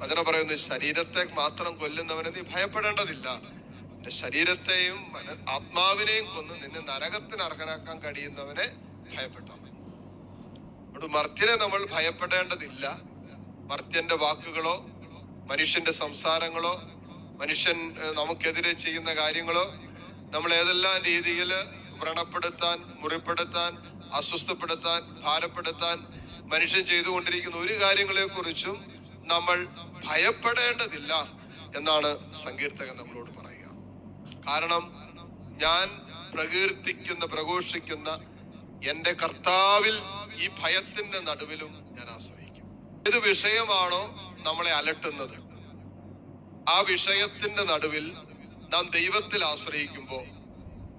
വചനം പറയുന്നു ശരീരത്തെ മാത്രം കൊല്ലുന്നവനെ നീ ഭയപ്പെടേണ്ടതില്ല. നിന്റെ ശരീരത്തെയും ആത്മാവിനെയും കൊന്ന് നിന്നെ നരകത്തിന് അർഹനാക്കാൻ കഴിയുന്നവനെ ഭയപ്പെട്ടാൽ മതി. അതുകൊണ്ട് മർത്യനെ നമ്മൾ ഭയപ്പെടേണ്ടതില്ല. മർത്യന്റെ വാക്കുകളോ മനുഷ്യന്റെ സംസാരങ്ങളോ മനുഷ്യൻ നമുക്കെതിരെ ചെയ്യുന്ന കാര്യങ്ങളോ നമ്മൾ ഏതെല്ലാം രീതിയിൽ വ്രണപ്പെടുത്താൻ മുറിപ്പെടുത്താൻ അസ്വസ്ഥപ്പെടുത്താൻ ഭാരപ്പെടുത്താൻ മനുഷ്യൻ ചെയ്തുകൊണ്ടിരിക്കുന്ന ഒരു കാര്യങ്ങളെ കുറിച്ചും നമ്മൾ ഭയപ്പെടേണ്ടതില്ല എന്നാണ് സങ്കീർത്തകൻ നമ്മളോട് പറയുക. കാരണം ഞാൻ പ്രകീർത്തിക്കുന്ന പ്രഘോഷിക്കുന്ന എന്റെ കർത്താവിൽ ഈ ഭയത്തിന്റെ നടുവിലും ഞാൻ ആശ്രയിക്കും. ഏത് വിഷയമാണോ നമ്മളെ അലട്ടുന്നത് ആ വിഷയത്തിന്റെ നടുവിൽ നാം ദൈവത്തിൽ ആശ്രയിക്കുമ്പോൾ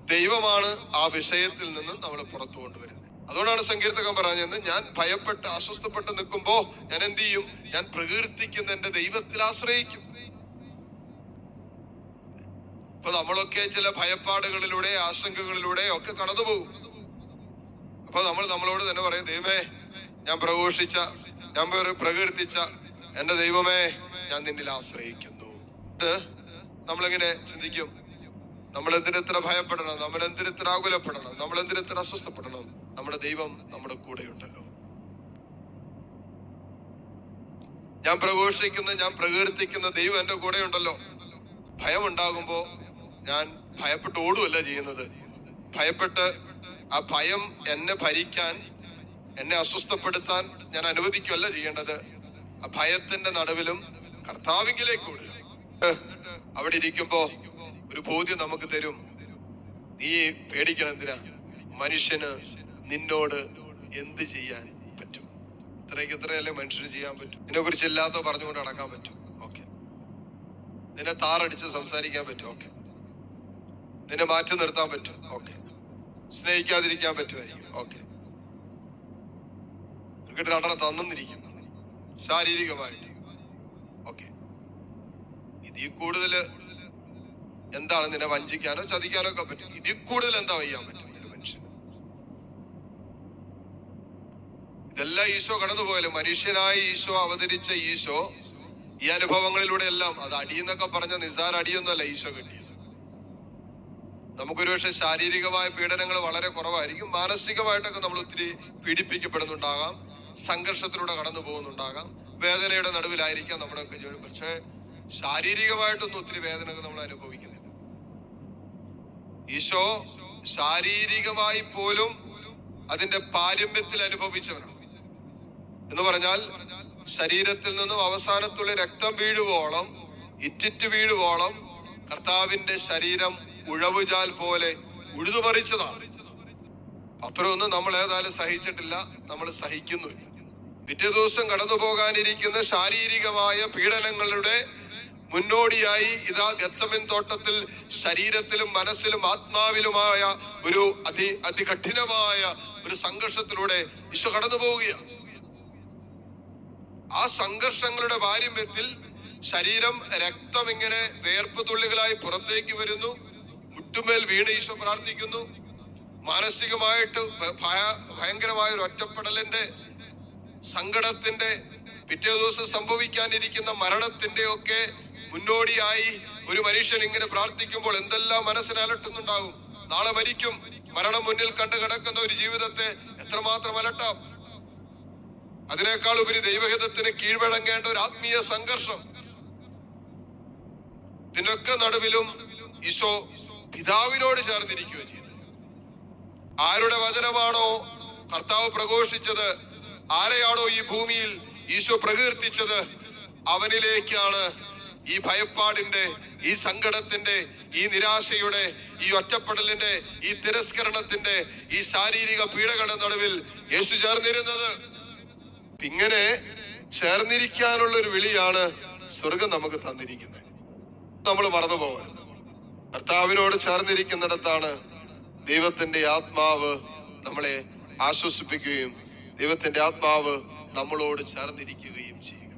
ദൈവമാണ് ആ വിഷയത്തിൽ നിന്ന് നമ്മൾ പുറത്തു കൊണ്ടുവരുന്നത്. അതുകൊണ്ടാണ് സങ്കീർത്തകൻ പറഞ്ഞത് ഞാൻ ഭയപ്പെട്ട് അസ്വസ്ഥപ്പെട്ട് നിൽക്കുമ്പോ ഞാൻ എന്ത് ചെയ്യും? ഞാൻ പ്രകീർത്തിക്കുന്ന എന്റെ ദൈവത്തിൽ ആശ്രയിക്കും. ഇപ്പൊ നമ്മളൊക്കെ ചില ഭയപ്പാടുകളിലൂടെ ആശങ്കകളിലൂടെ ഒക്കെ കടന്നു പോകും. അപ്പൊ നമ്മൾ നമ്മളോട് തന്നെ പറയും ദൈവമേ ഞാൻ പ്രഘോഷിച്ച ഞാൻ പ്ര- പ്രകീർത്തിച്ച എന്റെ ദൈവമേ ഞാൻ നിന്നിൽ ആശ്രയിക്കുന്നു. നമ്മളിങ്ങനെ ചിന്തിക്കും? നമ്മൾ എന്തിനെത്ര ഭയപ്പെടണം? നമ്മൾ എന്തിനെത്ര ആകുലപ്പെടണം? നമ്മൾ എന്തിനെത്ര അസ്വസ്ഥപ്പെടണം? നമ്മുടെ ദൈവം നമ്മുടെ കൂടെ ഉണ്ടല്ലോ ഞാൻ പ്രഘോഷിക്കുന്ന ഞാൻ പ്രകീർത്തിക്കുന്ന ദൈവം എന്റെ കൂടെയുണ്ടല്ലോ. ഭയം ഉണ്ടാകുമ്പോ ഞാൻ ഭയപ്പെട്ട് ഓടുമല്ല ചെയ്യുന്നത്. ഭയപ്പെട്ട് ആ ഭയം എന്നെ ഭരിക്കാൻ എന്നെ അസ്വസ്ഥപ്പെടുത്താൻ ഞാൻ അനുവദിക്കുകയല്ല ചെയ്യേണ്ടത്. ആ ഭയത്തിന്റെ നടുവിലും കർത്താവിങ്കിലേക്ക് ഓടുക. അവിടെ ഇരിക്കുമ്പോ ഒരു ബോധ്യം നമുക്ക് തരും. നീ പേടിക്കണം എന്തിനാ? മനുഷ്യന് നിന്നോട് എന്ത് ചെയ്യാൻ പറ്റും? ഇത്രയ്ക്ക് ഇത്രയല്ലേ മനുഷ്യന് ചെയ്യാൻ പറ്റും? നിന്നെ കുറിച്ച് എല്ലാത്ത പറഞ്ഞുകൊണ്ട് അടക്കാൻ പറ്റും. ഓക്കെ. നിന്നെ താറടിച്ച് സംസാരിക്കാൻ പറ്റും. ഓക്കെ. നിന്നെ മാറ്റി നിർത്താൻ പറ്റും. ഓക്കെ. സ്നേഹിക്കാതിരിക്കാൻ പറ്റുമായിരിക്കും. ഓക്കെ. ക്രിക്കറ്റ് നടന തന്നിരിക്കുന്നു. ശാരീരികമായിട്ട്. ഓക്കെ. ഇതിൽ കൂടുതൽ എന്താണ് നിന്നെ വഞ്ചിക്കാനോ ചതിക്കാനോ ഒക്കെ പറ്റും. ഇതിൽ കൂടുതൽ എന്താ ചെയ്യാൻ പറ്റും ഒരു മനുഷ്യന് ഇതെല്ലാം ഈശോ കടന്നുപോയാലും മനുഷ്യനായി ഈശോ അവതരിച്ച ഈശോ ഈ അനുഭവങ്ങളിലൂടെ എല്ലാം അത് അടിയെന്നൊക്കെ പറഞ്ഞ നിസാര അടിയൊന്നുമല്ല ഈശോ കിട്ടിയത്. നമുക്കൊരു പക്ഷെ ശാരീരികമായ പീഡനങ്ങൾ വളരെ കുറവായിരിക്കും. മാനസികമായിട്ടൊക്കെ നമ്മൾ ഒത്തിരി പീഡിപ്പിക്കപ്പെടുന്നുണ്ടാകാം. സംഘർഷത്തിലൂടെ കടന്നു പോകുന്നുണ്ടാകാം. വേദനയുടെ നടുവിലായിരിക്കാം നമ്മുടെയൊക്കെ ജോലി പക്ഷേ ശാരീരികമായിട്ടൊന്നും ഒത്തിരി വേദനകൾ നമ്മൾ അനുഭവിക്കുന്നില്ല. ഈശോ ശാരീരികമായി പോലും അതിന്റെ പാരമ്യത്തിൽ അനുഭവിച്ചവനാണ്. എന്ന് പറഞ്ഞാൽ ശരീരത്തിൽ നിന്നും അവസാനത്തുള്ള രക്തം വീഴുവോളം ഇറ്റിറ്റ് വീഴുവോളം കർത്താവിന്റെ ശരീരം ഉഴവുചാൽ പോലെ ഉഴുതുപറിച്ചതാണ്. അത്രയൊന്നും നമ്മൾ ഏതായാലും സഹിച്ചിട്ടില്ല നമ്മൾ സഹിക്കുന്നുമില്ല. പിറ്റേ ദിവസം കടന്നു പോകാനിരിക്കുന്ന ശാരീരികമായ പീഡനങ്ങളുടെ മുന്നോടിയായി ഇതാ ഗത്സമിൻ തോട്ടത്തിൽ ശരീരത്തിലും മനസ്സിലും ആത്മാവിലുമായ ഒരു അതി അതികഠിനമായ ഒരു സംഘർഷത്തിലൂടെ ഈശോ കടന്നു പോവുകയാണ് ആ സംഘർഷങ്ങളുടെ പാരമ്യത്തിൽ ശരീരം രക്തം ഇങ്ങനെ വേർപ്പ് തുള്ളികളായി പുറത്തേക്ക് വരുന്നു. മുട്ടുമേൽ വീണ് ഈശോ പ്രാർത്ഥിക്കുന്നു. മാനസികമായിട്ട് ഭയ- ഭയങ്കരമായ ഒരു ഒറ്റപ്പെടലിന്റെ സങ്കടത്തിന്റെ പിറ്റേ ദിവസം സംഭവിക്കാനിരിക്കുന്ന മരണത്തിന്റെ ഒക്കെ മുന്നോടിയായി ഒരു മനുഷ്യൻ ഇങ്ങനെ പ്രാർത്ഥിക്കുമ്പോൾ എന്തെല്ലാം മനസ്സിന് അലട്ടുന്നുണ്ടാകും നാളെ മരിക്കും. മരണം മുന്നിൽ കണ്ടു കിടക്കുന്ന ഒരു ജീവിതത്തെ എത്രമാത്രം അലട്ടാം. അതിനേക്കാൾ ഉപരി ദൈവഹിതത്തിന് കീഴ്വഴങ്ങേണ്ട ഒരു ആത്മീയ സംഘർഷം. ഇതിനൊക്കെ നടുവിലും ഈശോ പിതാവിനോട് ചേർന്നിരിക്കുകയും ചെയ്തു. ആരുടെ വചനമാണോ കർത്താവ് പ്രഘോഷിച്ചത് ആരെയാണോ ഈ ഭൂമിയിൽ ഈശോ പ്രകീർത്തിച്ചത് അവനിലേക്കാണ് ഈ ഭയപ്പാടിന്റെ ഈ സങ്കടത്തിന്റെ ഈ നിരാശയുടെ ഈ ഒറ്റപ്പെടലിന്റെ ഈ തിരസ്കരണത്തിന്റെ ഈ ശാരീരിക പീഡകളുടെ നടുവിൽ യേശു ചേർന്നിരുന്നത്. ഇങ്ങനെ ചേർന്നിരിക്കാനുള്ള ഒരു വിളിയാണ് സ്വർഗം നമുക്ക് തന്നിരിക്കുന്നത്. നമ്മൾ മറന്നു പോകരുത് കർത്താവിനോട് ചേർന്നിരിക്കുന്നിടത്താണ് ദൈവത്തിന്റെ ആത്മാവ് നമ്മളെ ആശ്വസിപ്പിക്കുകയും ദൈവത്തിന്റെ ആത്മാവ് നമ്മളോട് ചേർന്നിരിക്കുകയും ചെയ്യും